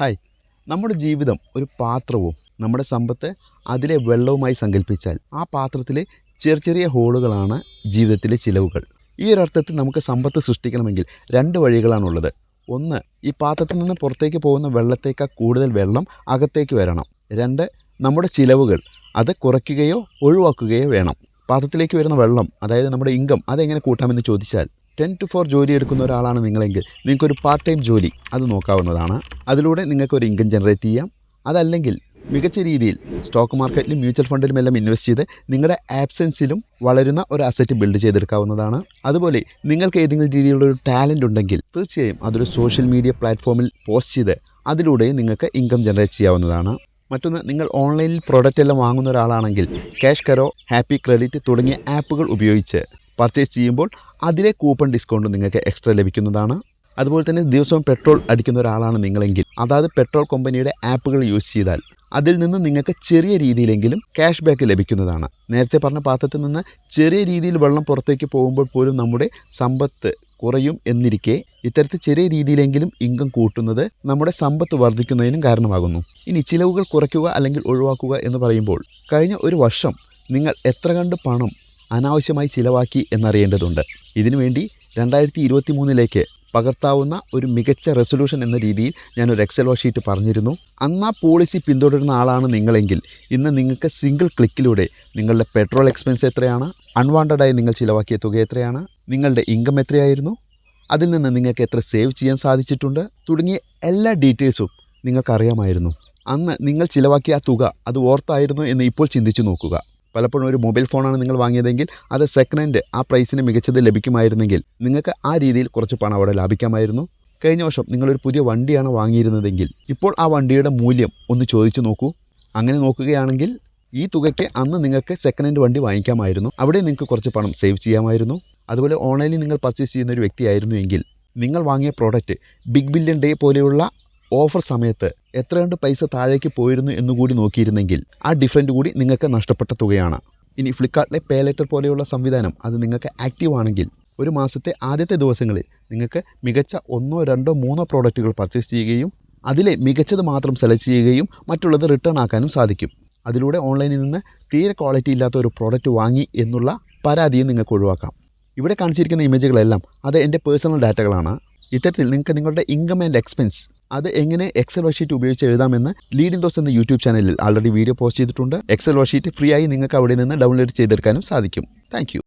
Hi. നമ്മുടെ ജീവിതം ഒരു പാത്രവും നമ്മുടെ സമ്പത്ത് അതിലെ വെള്ളവുമായി സങ്കല്പിച്ചാൽ ആ പാത്രത്തിലെ ചെറിയ ചെറിയ ഹോളുകളാണ് ജീവിതത്തിലെ ചിലവുകൾ. ഈ ഒരു അർത്ഥത്തിൽ നമുക്ക് സമ്പത്ത് സൃഷ്ടിക്കണമെങ്കിൽ രണ്ട് വഴികളാണുള്ളത്. ഒന്ന് ഈ പാത്രത്തിൽ നിന്ന് പുറത്തേക്ക് പോകുന്ന വെള്ളത്തേക്കാൾ കൂടുതൽ വെള്ളം അകത്തേക്ക് വരണം. രണ്ട് നമ്മുടെ ചിലവുകൾ അത് കുറയ്ക്കുകയോ ഒഴിവാക്കുകയോ വേണം. പാത്രത്തിലേക്ക് വരുന്ന വെള്ളം അതായത് നമ്മുടെ ഇൻകം അതെങ്ങനെ കൂട്ടാമെന്ന് ചോദിച്ചാൽ ടെൻ ടു ഫോർ ജോലി എടുക്കുന്ന ഒരാളാണ് നിങ്ങളെങ്കിൽ നിങ്ങൾക്കൊരു പാർട്ട് ടൈം ജോലി അത് നോക്കാവുന്നതാണ്. അതിലൂടെ നിങ്ങൾക്കൊരു ഇൻകം ജനറേറ്റ് ചെയ്യാം. അതല്ലെങ്കിൽ മികച്ച രീതിയിൽ സ്റ്റോക്ക് മാർക്കറ്റിലും മ്യൂച്വൽ ഫണ്ടിലും എല്ലാം ഇൻവെസ്റ്റ് ചെയ്ത് നിങ്ങളുടെ ആബ്സെൻസിലും വളരുന്ന ഒരു അസറ്റ് ബിൽഡ് ചെയ്തെടുക്കാവുന്നതാണ്. അതുപോലെ നിങ്ങൾക്ക് ഏതെങ്കിലും രീതിയിലുള്ള ഒരു ടാലന്റ് ഉണ്ടെങ്കിൽ തീർച്ചയായും അതൊരു സോഷ്യൽ മീഡിയ പ്ലാറ്റ്ഫോമിൽ പോസ്റ്റ് ചെയ്ത് അതിലൂടെ നിങ്ങൾക്ക് ഇൻകം ജനറേറ്റ് ചെയ്യാവുന്നതാണ്. മറ്റൊന്ന് നിങ്ങൾ ഓൺലൈനിൽ പ്രോഡക്റ്റ് എല്ലാം വാങ്ങുന്ന ഒരാളാണെങ്കിൽ ക്യാഷ് കരോ ഹാപ്പി ക്രെഡിറ്റ് തുടങ്ങിയ ആപ്പുകൾ ഉപയോഗിച്ച് പർച്ചേസ് ചെയ്യുമ്പോൾ അതിലെ കൂപ്പൺ ഡിസ്കൗണ്ട് നിങ്ങൾക്ക് എക്സ്ട്രാ ലഭിക്കുന്നതാണ്. അതുപോലെ തന്നെ ദിവസവും പെട്രോൾ അടിക്കുന്ന ഒരാളാണ് നിങ്ങളെങ്കിൽ. അതായത് പെട്രോൾ കമ്പനിയുടെ ആപ്പുകൾ യൂസ് ചെയ്താൽ അതിൽ നിന്ന് നിങ്ങൾക്ക് ചെറിയ രീതിയിലെങ്കിലും ക്യാഷ് ബാക്ക് ലഭിക്കുന്നതാണ്. നേരത്തെ പറഞ്ഞ പാത്രത്തിൽ നിന്ന് ചെറിയ രീതിയിൽ വെള്ളം പുറത്തേക്ക് പോകുമ്പോൾ പോലും നമ്മുടെ സമ്പത്ത് കുറയും എന്നിരിക്കെ ഇത്തരത്തിൽ ചെറിയ രീതിയിലെങ്കിലും ഇൻകം കൂട്ടുന്നത് നമ്മുടെ സമ്പത്ത് വർദ്ധിക്കുന്നതിനും കാരണമാകുന്നു. ഇനി ചിലവുകൾ കുറയ്ക്കുക അല്ലെങ്കിൽ ഒഴിവാക്കുക എന്ന് പറയുമ്പോൾ കഴിഞ്ഞ ഒരു വർഷം നിങ്ങൾ എത്ര കണ്ട് പണം അനാവശ്യമായി ചിലവാക്കി എന്നറിയേണ്ടതുണ്ട്. ഇതിനുവേണ്ടി രണ്ടായിരത്തി ഇരുപത്തി മൂന്നിലേക്ക് പകർത്താവുന്ന ഒരു മികച്ച റെസൊല്യൂഷൻ എന്ന രീതിയിൽ ഞാനൊരു എക്സൽ ഷീറ്റ് പറഞ്ഞിരുന്നു. അന്ന് ആ പോളിസി പിന്തുടരുന്ന ആളാണ് നിങ്ങളെങ്കിൽ ഇന്ന് നിങ്ങൾക്ക് സിംഗിൾ ക്ലിക്കിലൂടെ നിങ്ങളുടെ പെട്രോൾ എക്സ്പെൻസ് എത്രയാണ് അൺവാണ്ടഡായി നിങ്ങൾ ചിലവാക്കിയ തുക എത്രയാണ് നിങ്ങളുടെ ഇൻകം എത്രയായിരുന്നു അതിൽ നിന്ന് നിങ്ങൾക്ക് എത്ര സേവ് ചെയ്യാൻ സാധിച്ചിട്ടുണ്ട് തുടങ്ങിയ എല്ലാ ഡീറ്റെയിൽസും നിങ്ങൾക്കറിയാമായിരുന്നു. അന്ന് നിങ്ങൾ ചിലവാക്കിയ ആ തുക അത് ഓർത്തായിരുന്നു എന്ന് ഇപ്പോൾ ചിന്തിച്ചു നോക്കുക. പലപ്പോഴും ഒരു മൊബൈൽ ഫോണാണ് നിങ്ങൾ വാങ്ങിയതെങ്കിൽ അത് സെക്കൻഡ് ഹാൻഡ് ആ പ്രൈസിന് മികച്ചത് ലഭിക്കുമായിരുന്നെങ്കിൽ നിങ്ങൾക്ക് ആ രീതിയിൽ കുറച്ച് പണം അവിടെ ലാഭിക്കാമായിരുന്നു. കഴിഞ്ഞ വർഷം നിങ്ങളൊരു പുതിയ വണ്ടിയാണ് വാങ്ങിയിരുന്നതെങ്കിൽ ഇപ്പോൾ ആ വണ്ടിയുടെ മൂല്യം ഒന്ന് ചോദിച്ചു നോക്കൂ. അങ്ങനെ നോക്കുകയാണെങ്കിൽ ഈ തുകയ്ക്ക് അന്ന് നിങ്ങൾക്ക് സെക്കൻഡ് ഹാൻഡ് വണ്ടി വാങ്ങിക്കാമായിരുന്നു. അവിടെ നിങ്ങൾക്ക് കുറച്ച് പണം സേവ് ചെയ്യാമായിരുന്നു. അതുപോലെ ഓൺലൈനിൽ നിങ്ങൾ പർച്ചേസ് ചെയ്യുന്ന ഒരു വ്യക്തിയായിരുന്നു എങ്കിൽ നിങ്ങൾ വാങ്ങിയ പ്രോഡക്റ്റ് ബിഗ് ബില്യൺ ഡേ പോലെയുള്ള ഓഫർ സമയത്ത് എത്ര കണ്ട് പൈസ താഴേക്ക് പോയിരുന്നു എന്നുകൂടി നോക്കിയിരുന്നെങ്കിൽ ആ ഡിഫറന്റ് കൂടി നിങ്ങൾക്ക് നഷ്ടപ്പെട്ട തുകയാണ്. ഇനി ഫ്ലിപ്കാർട്ടിലെ പേ ലെറ്റർ പോലെയുള്ള സംവിധാനം അത് നിങ്ങൾക്ക് ആക്റ്റീവ് ആണെങ്കിൽ ഒരു മാസത്തെ ആദ്യത്തെ ദിവസങ്ങളിൽ നിങ്ങൾക്ക് മികച്ച ഒന്നോ രണ്ടോ മൂന്നോ പ്രോഡക്റ്റുകൾ പർച്ചേസ് ചെയ്യുകയും അതിലെ മികച്ചത് മാത്രം സെലക്ട് ചെയ്യുകയും മറ്റുള്ളത് റിട്ടേൺ ആക്കാനും സാധിക്കും. അതിലൂടെ ഓൺലൈനിൽ നിന്ന് തീരെ ക്വാളിറ്റി ഇല്ലാത്ത ഒരു പ്രോഡക്റ്റ് വാങ്ങി എന്നുള്ള പരാതിയും നിങ്ങൾക്ക് ഒഴിവാക്കാം. ഇവിടെ കാണിച്ചിരിക്കുന്ന ഇമേജുകളെല്ലാം അത് എന്റെ പേഴ്സണൽ ഡാറ്റകളാണ് ഇത്തരത്തിൽ നിങ്ങൾക്ക് നിങ്ങളുടെ ഇൻകം ആൻഡ് എക്സ്പെൻസ് അത് എങ്ങനെ എക്സൽ വർഷീറ്റ് ഉപയോഗിച്ച് എഴുതാമെന്ന് ലീഡിംഗ് ദോസ് എന്ന യൂട്യൂബ് ചാനലിൽ ആൾറെഡി വീഡിയോ പോസ്റ്റ് ചെയ്തിട്ടുണ്ട്. എക്സൽ വർഷീറ്റ് ഫ്രീ ആയി നിങ്ങൾക്ക് അവിടെ നിന്ന് ഡൗൺലോഡ് ചെയ്തെടുക്കാനും സാധിക്കും. താങ്ക്